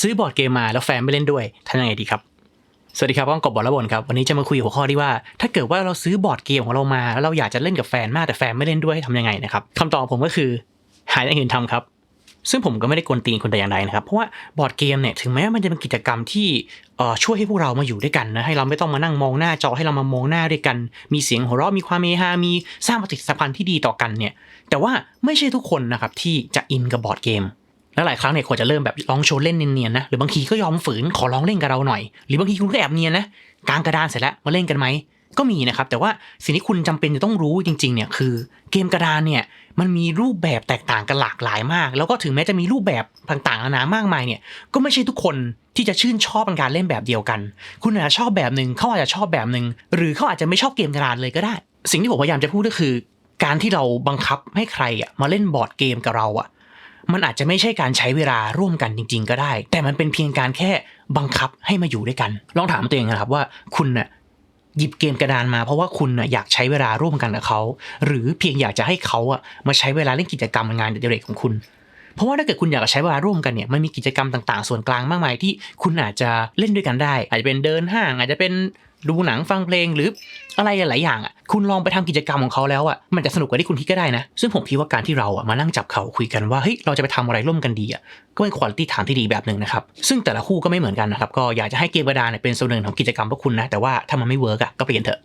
ซื้อบอร์ดเกมมาแล้วแฟนไม่เล่นด้วยทำยังไงดีครับสวัสดีครับก้องกบบอลละบนครับวันนี้จะมาคุยหัวข้อที่ว่า ถ้าเกิดว่าเราซื้อบอร์ดเกมของเรามา แล้วเราอยากจะเล่นกับแฟนมากแต่แฟนไม่เล่นด้วยทำยังไงนะครับคำตอบผมก็คือหาอย่างอื่นทำครับ ซึ่งผมก็ไม่ได้กวนตีนคนแต่อย่างใดนะครับ เพราะว่าบอร์ดเกมเนี่ยถึงแม้ว่ามันจะเป็นกิจกรรมที่ช่วยให้พวกเรามาอยู่ด้วยกันนะให้เราไม่ต้องมานั่งมองหน้าจอให้เรามามองหน้าด้วยกัน มีเสียงหัวเราะมีความเฮฮามีสร้างปฏิสัมพันธ์ที่ดีต่อกันเนี่ยแต่ว่าไม่ใช่ทุกคนนะครับที่จะอินกับบอร์ดเกม แล้วหลายครั้งเนี่ยควรจะเริ่มแบบลองโชว์เล่นเนียนๆนะหรือบางทีก็ยอมฝืนขอลองเล่นกับเราหน่อย หรือบางทีคุณก็แอบเนียนนะกลางกระดานเสร็จแล้วมาเล่นกันไหมก็มีนะครับ แต่ว่าสิ่งที่คุณจำเป็นจะต้องรู้จริงๆเนี่ยคือเกมกระดานเนี่ยมันมีรูปแบบแตกต่างกันหลากหลายมาก แล้วก็ถึงแม้จะมีรูปแบบต่างๆนานามากมายเนี่ยก็ไม่ใช่ทุกคนที่จะชื่นชอบการเล่นแบบเดียวกัน คุณอาจจะชอบแบบหนึ่งเขาอาจจะชอบแบบหนึ่งหรือเขาอาจจะไม่ชอบเกมกระดานเลยก็ได้ สิ่งที่ผมพยายามจะพูดก็คือ การที่เราบังคับให้ใครอะมาเล่นบอร์ดเกมกับเราอะ มันอาจจะไม่ใช่การใช้เวลาร่วมกันจริง ๆ ก็ได้ แต่มันเป็นเพียงการแค่บังคับให้มาอยู่ด้วยกัน ลองถามตัวเองนะครับว่าคุณน่ะหยิบเกมกระดานมาเพราะว่าคุณน่ะอยากใช้เวลาร่วมกันกับเขา หรือเพียงอยากจะให้เขาอะมาใช้เวลาเล่นกิจกรรมงานอดิเรกของคุณ เพราะว่าถ้าเกิดคุณอยากจะใช้เวลาร่วมกันเนี่ยมันมีกิจกรรมต่างๆ ส่วนกลางมากมายที่คุณอาจจะเล่นด้วยกันได้ อาจจะเป็นเดินห้างอาจจะเป็น ดูหนังฟังเพลงหรืออะไรหลายอย่างอะคุณลองไปทำกิจกรรมของเขาแล้วอะมันจะสนุกกว่าที่คุณคิดก็ได้นะ ซึ่งผมคิดว่าการที่เราอะมานั่งจับเขาคุยกันว่าเฮ้ยเราจะไปทำอะไรร่วมกันดีอะก็เป็นคุณภาพฐานที่ดีแบบหนึ่งนะครับ ซึ่งแต่ละคู่ก็ไม่เหมือนกันนะครับก็อยากจะให้เกมกระดานเนี่ยเป็นส่วนหนึ่งของกิจกรรมพวกคุณนะแต่ว่าถ้ามันไม่เวิร์กอะก็เปลี่ยนเถอะ